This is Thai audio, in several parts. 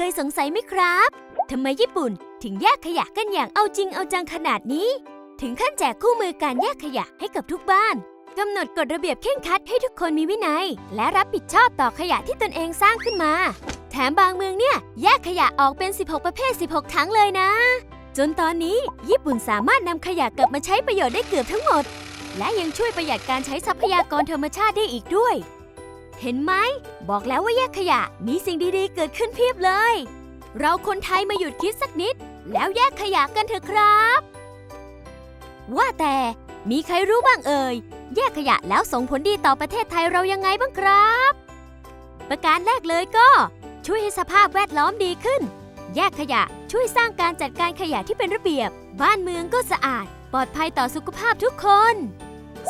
เคยสงสัยไหมครับทำไมญี่ปุ่นถึงแยกขยะกันอย่างเอาจริงเอาจังขนาดนี้ ถึงขั้นแจกคู่มือการแยกขยะให้กับทุกบ้านกำหนดกฎระเบียบเข่งครัดให้ทุกคนมีวินัย และรับผิดชอบต่อขยะที่ตนเองสร้างขึ้นมา แถมบางเมืองเนี่ย แยกขยะออกเป็น 16 ประเภท 16 ถังเลยนะ จนตอนนี้ญี่ปุ่นสามารถนำขยะกลับมาใช้ประโยชน์ได้เกือบทั้งหมด และยังช่วยประหยัดการใช้ทรัพยากรธรรมชาติได้อีกด้วย เห็นไหม บอกแล้วว่าแยกขยะ มีสิ่งดีๆ เกิดขึ้นเพียบเลย เราคนไทยมาหยุดคิดสักนิด แล้วแยกขยะกันเถอะครับ ว่าแต่มีใครรู้บ้างเอ่ย แยกขยะแล้วส่งผลดีต่อประเทศไทยเรายังไงบ้างครับ ประการแรกเลยก็ ช่วยให้สภาพแวดล้อมดีขึ้น แยกขยะช่วยสร้างการจัดการขยะที่เป็นระเบียบ บ้านเมืองก็สะอาด ปลอดภัยต่อสุขภาพทุกคน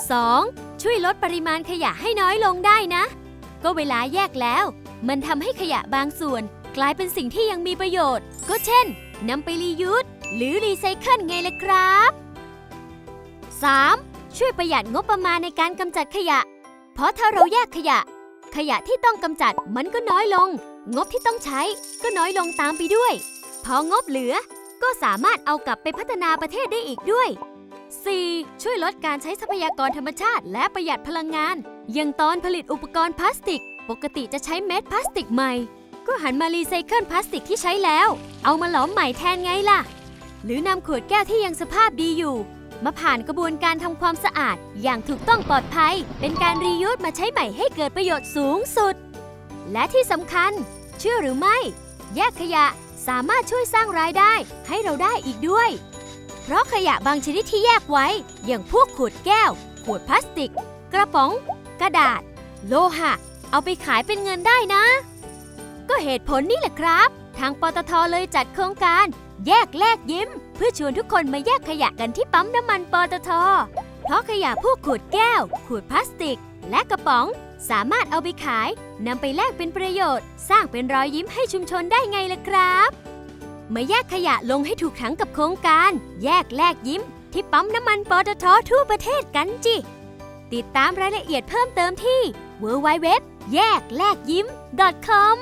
2. ช่วยลดปริมาณขยะให้น้อยลงได้นะ ก็เวลาแยกแล้ว มันทำให้ขยะบางส่วน กลายเป็นสิ่งที่ยังมีประโยชน์ ก็เช่นนำไปรียูสหรือรีไซเคิลไงล่ะครับ 3. ช่วยประหยัดงบประมาณในการกำจัดขยะ เพราะถ้าเราแยกขยะ ขยะที่ต้องกำจัดมันก็น้อยลง งบที่ต้องใช้ก็น้อยลงตามไปด้วย พองบเหลือก็สามารถเอากลับไปพัฒนาประเทศได้อีกด้วย 4. ช่วยลดการใช้ทรัพยากรธรรมชาติ และประหยัดพลังงาน อย่างตอนผลิตอุปกรณ์พลาสติก ปกติจะใช้เม็ดพลาสติกใหม่ ก็หันมารีไซเคิลพลาสติกที่ใช้แล้ว เอามาหลอมใหม่แทนไงล่ะ หรือนำขวดแก้วที่ยังสภาพดีอยู่ มาผ่านกระบวนการทำความสะอาด อย่างถูกต้องปลอดภัย เป็นการรียูสมาใช้ใหม่ให้เกิดประโยชน์สูงสุด และที่สำคัญ เชื่อหรือไม่ แยกขยะสามารถช่วยสร้างรายได้ให้เราได้อีกด้วย เพราะขยะบางชนิดที่แยกไว้ อย่างพวกขวดแก้ว ขวดพลาสติก กระป๋อง กระดาษ โลหะ เอาไปขายเป็นเงินได้นะ ก็เหตุผลนี่แหละครับ ทางปตทเลยจัดโครงการ แยกแลกยิ้ม เพื่อชวนทุกคนมาแยกขยะกันที่ปั๊มน้ำมันปตท เพราะขยะพวกขวดแก้ว ขวดพลาสติก และกระป๋อง สามารถเอาไปขายนำไปแลกเป็นประโยชน์ สร้างเป็นรอยยิ้มให้ชุมชนได้ไงล่ะครับ มาแยกขยะลงให้ถูกถังกับโครงการ แยกแลกยิ้ม ที่ปั๊มน้ำมันปตททั่วประเทศกันจิ ติดตามรายละเอียดเพิ่มเติมที่ www แยกแลกยิ้ม .com